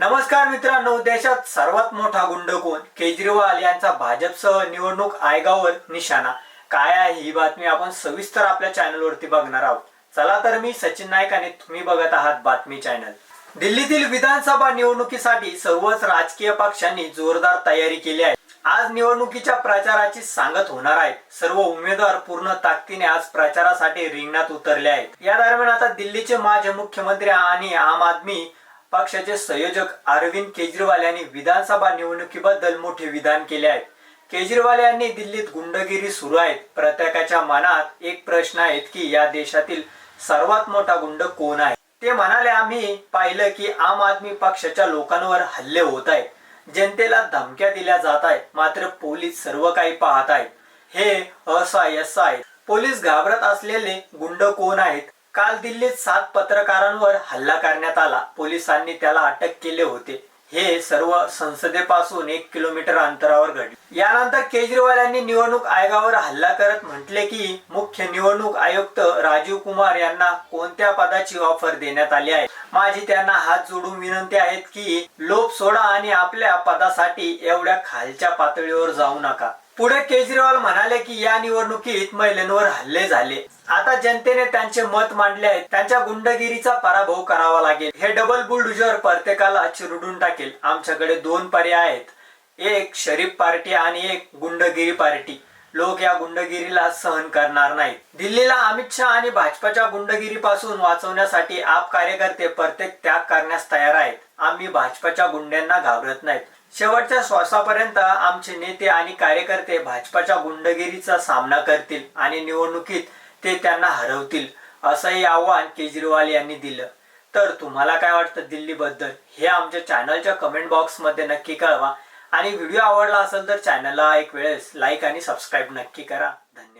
नमस्कार मित्रांनो देशात सर्वात मोठा गुंड कोण? केजरीवाल यांचा भाजपसह निवडणूक आयोगावर निशाणा. काय आहे ही बातमी आपण सविस्तर आपल्या चॅनलवरती बघणार आहोत. चला तर मी सचिन नाईक आणि तुम्ही बघत आहात बातमी चॅनल. दिल्लीतील विधानसभा निवडणुकीसाठी सर्वच राजकीय पक्षांनी जोरदार तयारी केली आहे. आज निवडणुकीच्या प्रचाराची सांगत होणार आहे सर्व उमेदवार पूर्ण ताकदीने आज प्रचारासाठी रिंगणात उतरले आहेत. या दरम्यान आता दिल्लीचे माजी मुख्यमंत्री आणि आम आदमी पक्षाचे संयोजक अरविंद केजरीवाल यांनी विधानसभा निवडणुकीबद्दल मोठे विधान केले आहे. केजरीवाल यांनी दिल्लीत गुंडगिरी सुरू आहेत. प्रत्येकाच्या मनात एक प्रश्न आहेत की या देशातील सर्वात मोठा गुंड कोण आहे? ते म्हणाले आम्ही पाहिलं की आम आदमी पक्षाच्या लोकांवर हल्ले होत आहेत. जनतेला धमक्या दिल्या जात आहेत. मात्र पोलीस सर्व काही पाहत आहेत. हे असहाय्यस आहे पोलीस घाबरत असलेले गुंड कोण आहेत? काल दिल्लीत सात पत्रकारांवर हल्ला करण्यात आला. पोलिसांनी त्याला अटक केले होते. हे सर्व संसदेपासून एक किलोमीटर अंतरावर घडले. यानंतर केजरीवाल यांनी निवडणूक आयोगावर हल्ला करत म्हटले की मुख्य निवडणूक आयुक्त राजीव कुमार यांना कोणत्या पदाची ऑफर देण्यात आली आहे? माझी त्यांना हात जोडून विनंती आहेत की लोभ सोडा आणि आपल्या पदासाठी एवढ्या खालच्या पातळीवर जाऊ नका. पुढे केजरीवाल म्हणाले की या निवडणुकीत महिलांवर हल्ले झाले. आता जनतेने त्यांचे मत मांडले आहे. त्यांच्या गुंडगिरीचा पराभव करावा लागेल. हे डबल बुलडुजर प्रत्येकाला चिरडून टाकेल. आमच्याकडे दोन पर्याय आहेत. एक शरीफ पार्टी आणि एक गुंडगिरी पार्टी. लोक या गुंडगिरीला सहन करणार नाहीत. दिल्लीला अमित शहा आणि भाजपाच्या गुंडगिरीपासून वाचवण्यासाठी आप कार्यकर्ते प्रत्येक त्याग करण्यास तयार आहेत. आम्ही भाजपाच्या गुंड्यांना घाबरत नाहीत. शेवटच्या श्वासापर्यंत आमचे नेते आणि कार्यकर्ते भाजपाच्या गुंडगिरीचा सामना करतील आणि निवडणुकीत ते त्यांना हरवतील असंही आव्हान केजरीवाल यांनी दिलं. तर तुम्हाला काय वाटतं दिल्लीबद्दल? हे आमच्या चॅनलच्या कमेंट बॉक्समध्ये नक्की कळवा. आणि व्हिडिओ आवडला असेल तर चॅनलला एक वेळेस लाईक आणि सबस्क्राईब नक्की करा. धन्यवाद.